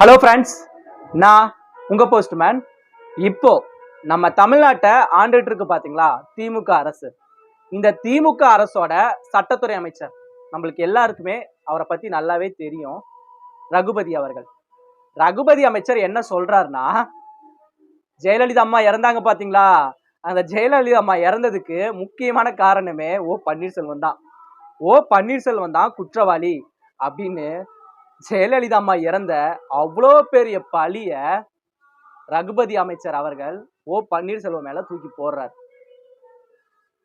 Hello friends நான் உங்கள் postman இப்போ நம்ம தமிழ்நாட்டை ஆண்டுட்டு இருக்கு பார்த்தீங்களா திமுக அரசு. இந்த திமுக அரசோட சட்டத்துறை அமைச்சர். நம்மளுக்கு எல்லாருக்குமே அவரை பற்றி நல்லாவே தெரியும். ரகுபதி அவர்கள். ரகுபதி அமைச்சர் என்ன சொல்கிறாருன்னா ஜெயலலிதா அம்மா இறந்தாங்க பார்த்தீங்களா அந்த ஜெயலலிதா அம்மா இறந்ததுக்கு முக்கியமான காரணமே ஓ பன்னீர்செல்வம் தான். ஓ பன்னீர்செல்வம் தான் குற்றவாளி அப்படின்னு ஜெயலலிதா அம்மா இறந்த அவ்வளோ பெரிய பழிய ரகுபதி அமைச்சர் அவர்கள் ஓ பன்னீர்செல்வம் மேல தூக்கி போடுறார்.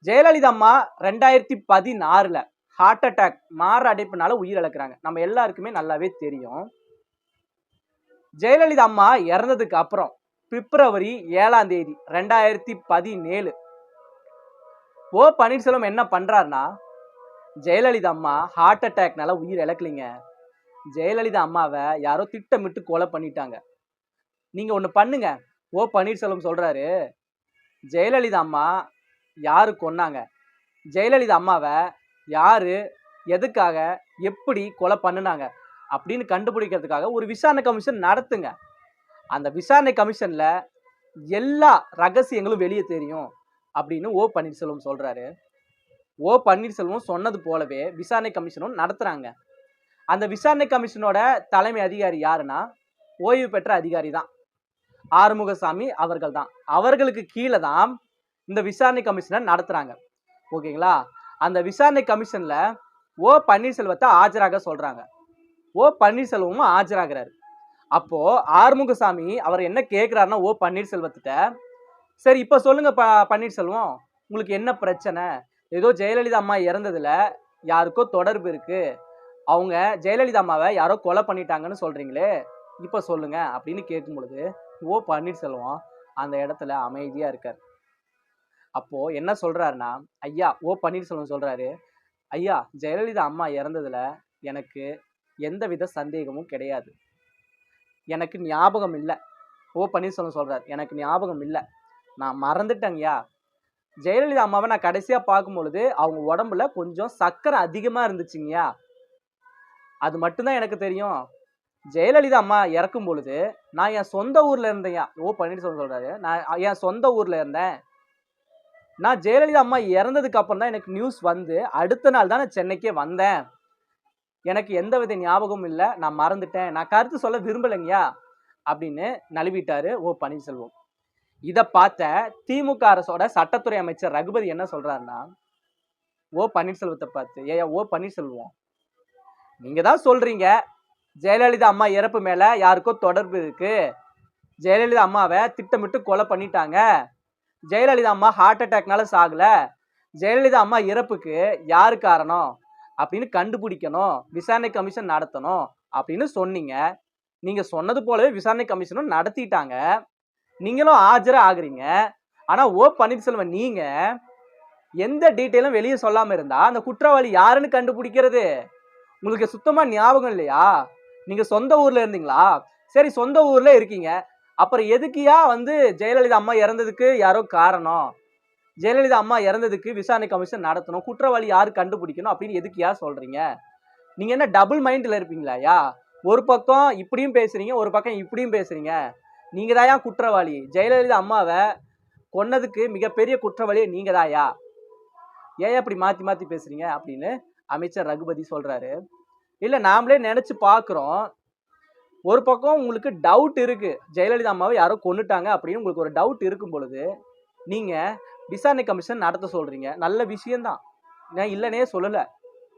ஜெயலலிதா அம்மா ரெண்டாயிரத்தி பதினாறுல ஹார்ட் அட்டாக் மாற அடைப்புனால உயிர் இழக்கிறாங்க. நம்ம எல்லாருக்குமே நல்லாவே தெரியும். ஜெயலலிதா அம்மா இறந்ததுக்கு அப்புறம் பிப்ரவரி ஏழாம் தேதி ரெண்டாயிரத்தி பதினேழு ஓ பன்னீர்செல்வம் என்ன பண்றாருன்னா ஜெயலலிதா அம்மா ஹார்ட் அட்டாக்னால உயிர் இழக்கலைங்க. ஜெயலலிதா அம்மாவை யாரோ திட்டமிட்டு கொலை பண்ணிட்டாங்க. நீங்கள் ஒன்று பண்ணுங்க. ஓ பன்னீர்செல்வம் சொல்கிறாரு ஜெயலலிதா அம்மா யாரு கொன்னாங்க? ஜெயலலிதா அம்மாவை யாரு எதுக்காக எப்படி கொலை பண்ணுனாங்க? அப்படின்னு கண்டுபிடிக்கிறதுக்காக ஒரு விசாரணை கமிஷன் நடத்துங்க. அந்த விசாரணை கமிஷனில் எல்லா ரகசியங்களும் வெளியே தெரியும் அப்படின்னு ஓ பன்னீர்செல்வம் சொல்கிறாரு ஓ பன்னீர்செல்வம் சொன்னது போலவே விசாரணை கமிஷனும் நடத்துகிறாங்க அந்த விசாரணை கமிஷனோட தலைமை அதிகாரி யாருன்னா ஓய்வு பெற்ற அதிகாரி தான் ஆறுமுகசாமி அவர்கள் தான் அவர்களுக்கு கீழே தான் இந்த விசாரணை கமிஷனை நடத்துகிறாங்க ஓகேங்களா? அந்த விசாரணை கமிஷனில் ஓ பன்னீர்செல்வத்தை ஆஜராக சொல்கிறாங்க ஓ பன்னீர்செல்வமும் ஆஜராகிறாரு. அப்போது ஆறுமுகசாமி அவர் என்ன கேட்குறாருன்னா ஓ பன்னீர்செல்வத்திட்ட சரி இப்போ சொல்லுங்கள் ப பன்னீர்செல்வம் உங்களுக்கு என்ன பிரச்சனை? ஏதோ ஜெயலலிதா அம்மா இறந்ததில் யாருக்கோ தொடர்பு இருக்குது அவங்க ஜெயலலிதா அம்மாவை யாரோ கொலை பண்ணிட்டாங்கன்னு சொல்றீங்களே இப்போ சொல்லுங்க அப்படின்னு கேட்கும் பொழுது ஓ பன்னீர்செல்வம் அந்த இடத்துல அமைதியா இருக்கார். அப்போ என்ன சொல்றாருன்னா ஐயா ஓ பன்னீர்செல்வம் சொல்றாரு ஐயா ஜெயலலிதா அம்மா இறந்ததுல எனக்கு எந்தவித சந்தேகமும் கிடையாது. எனக்கு ஞாபகம் இல்லை. ஓ பன்னீர்செல்வம் சொல்றாரு எனக்கு ஞாபகம் இல்லை. நான் மறந்துட்டேங்கய்யா ஜெயலலிதா அம்மாவை நான் கடைசியா பார்க்கும் பொழுது அவங்க உடம்புல கொஞ்சம் சக்கரை அதிகமா இருந்துச்சுங்கய்யா அது மட்டும்தான் எனக்கு தெரியும். ஜெயலலிதா அம்மா இறக்கும் பொழுது நான் என் சொந்த ஊர்ல இருந்தேன். ஓ பன்னீர்செல்வம் சொல்றாரு. நான் என் சொந்த ஊர்ல இருந்தேன். நான் ஜெயலலிதா அம்மா இறந்ததுக்கு அப்புறம் தான் எனக்கு நியூஸ் வந்து. அடுத்த நாள் தான் நான் சென்னைக்கே வந்தேன். எனக்கு எந்த வித ஞாபகமும் இல்லை. நான் மறந்துட்டேன். நான் கருத்து சொல்ல விரும்பலைங்கய்யா அப்படின்னு நழுவிட்டாரு ஓ பன்னீர்செல்வம். இதை பார்த்த திமுக அரசோட சட்டத்துறை அமைச்சர் ரகுபதி என்ன சொல்றாருன்னா ஓ பன்னீர்செல்வத்தை பார்த்து ஏயா ஓ பன்னீர்செல்வம் நீங்கள் தான் சொல்கிறீங்க ஜெயலலிதா அம்மா இறப்பு மேலே யாருக்கோ தொடர்பு இருக்குது ஜெயலலிதா அம்மாவை திட்டமிட்டு கொலை பண்ணிட்டாங்க. ஜெயலலிதா அம்மா ஹார்ட் அட்டாக்னால சாகலை. ஜெயலலிதா அம்மா இறப்புக்கு யார் காரணம்? அப்படின்னு கண்டுபிடிக்கணும். விசாரணை கமிஷன் நடத்தணும் அப்படின்னு சொன்னீங்க. நீங்கள் சொன்னது போலவே விசாரணை கமிஷனும் நடத்திட்டாங்க. நீங்களும் ஆஜராக ஆகுறீங்க. ஆனால் ஓ பன்னீர்செல்வம் நீங்கள் எந்த டீட்டெயிலும் வெளியே சொல்லாமல் இருந்தால் அந்த குற்றவாளி யாருன்னு கண்டுபிடிக்கிறது? உங்களுக்கு சுத்தமா ஞாபகம் இல்லையா? நீங்க சொந்த ஊர்ல இருந்தீங்களா? சரி சொந்த ஊர்ல இருக்கீங்க. அப்புறம் எதுக்கியா வந்து ஜெயலலிதா அம்மா இறந்ததுக்கு யாரோ காரணம்? ஜெயலலிதா அம்மா இறந்ததுக்கு விசாரணை கமிஷன் நடத்தணும். குற்றவாளி யாரு கண்டுபிடிக்கணும் அப்படின்னு எதுக்கியா சொல்றீங்க? நீங்க என்ன டபுள் மைண்ட்ல இருப்பீங்களாயா ஒரு பக்கம் இப்படியும் பேசுறீங்க ஒரு பக்கம் இப்படியும் பேசுறீங்க. நீங்க தாயா குற்றவாளி? ஜெயலலிதா அம்மாவை கொன்னதுக்கு மிகப்பெரிய குற்றவாளியே நீங்க தாயா ஏன் இப்படி மாத்தி மாத்தி பேசுறீங்க அப்படின்னு அமைச்சர் ரகுபதி சொல்றாரு. இல்ல நாமளே நினைச்சு பாக்குறோம். ஒரு பக்கம் உங்களுக்கு டவுட் இருக்கு. ஜெயலலிதா அம்மாவை யாரோ கொண்டுட்டாங்க அப்படின்னு உங்களுக்கு ஒரு டவுட் இருக்கும் பொழுது நீங்க விசாரணை கமிஷன் நடத்த சொல்றீங்க. நல்ல விஷயம்தான். நான் இல்லைனே சொல்லலை.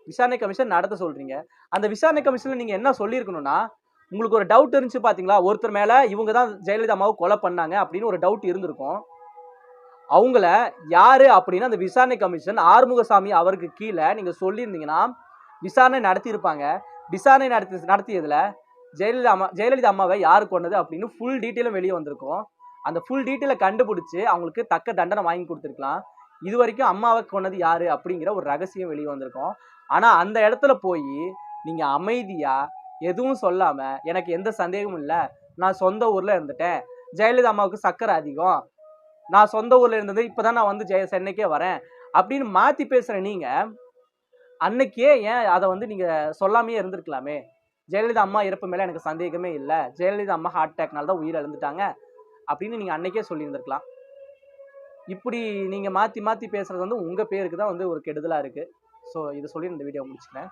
விசாரணை கமிஷன் நடத்த சொல்றீங்க. அந்த விசாரணை கமிஷன்ல நீங்க என்ன சொல்லியிருக்கணும்னா உங்களுக்கு ஒரு டவுட் இருந்துச்சு பாத்தீங்களா? ஒருத்தர் மேல இவங்க தான் ஜெயலலிதா அம்மாவை கொலை பண்ணாங்க அப்படின்னு ஒரு டவுட் இருந்திருக்கும். அவங்கள யாரு அப்படின்னு அந்த விசாரணை கமிஷன் ஆறுமுகசாமி அவருக்கு கீழே நீங்கள் சொல்லியிருந்தீங்கன்னா விசாரணை நடத்தியிருப்பாங்க. விசாரணை நடத்தி நடத்தியதில் ஜெயலலிதா அம்மா ஜெயலலிதா அம்மாவை யார் கொண்டது அப்படின்னு ஃபுல் டீட்டெயிலும் வெளியே வந்திருக்கும். அந்த ஃபுல் டீட்டெயிலை கண்டுபிடிச்சி அவங்களுக்கு தக்க தண்டனை வாங்கி கொடுத்துருக்கலாம். இது வரைக்கும் அம்மாவை கொண்டது யார் அப்படிங்கிற ஒரு ரகசியம் வெளியே வந்திருக்கும். ஆனால் அந்த இடத்துல போய் நீங்கள் அமைதியாக எதுவும் சொல்லாமல் எனக்கு எந்த சந்தேகமும் இல்லை நான் சொந்த ஊரில் இருந்துட்டேன். ஜெயலலிதா அம்மாவுக்கு சக்கரை அதிகம். நான் சொந்த ஊர்ல இருந்தது இப்போ தான் நான் வந்து ஜெய சென்னைக்கே வரேன். அப்படின்னு மாத்தி பேசுற நீங்க அன்னைக்கே ஏன் அதை வந்து நீங்க சொல்லாமையே இருந்திருக்கலாமே? ஜெயலலிதா அம்மா இறப்பு மேலே எனக்கு சந்தேகமே இல்லை. ஜெயலலிதா அம்மா ஹார்ட் அட்டாக்னால தான் உயிர் இழந்துட்டாங்க அப்படின்னு நீங்கள் அன்னைக்கே சொல்லியிருந்திருக்கலாம். இப்படி நீங்கள் மாற்றி மாற்றி பேசுறது வந்து உங்கள் பேருக்கு தான் வந்து ஒரு கெடுதலாக இருக்குது ஸோ இதை சொல்லி இந்த வீடியோ முடிச்சுக்கிறேன்.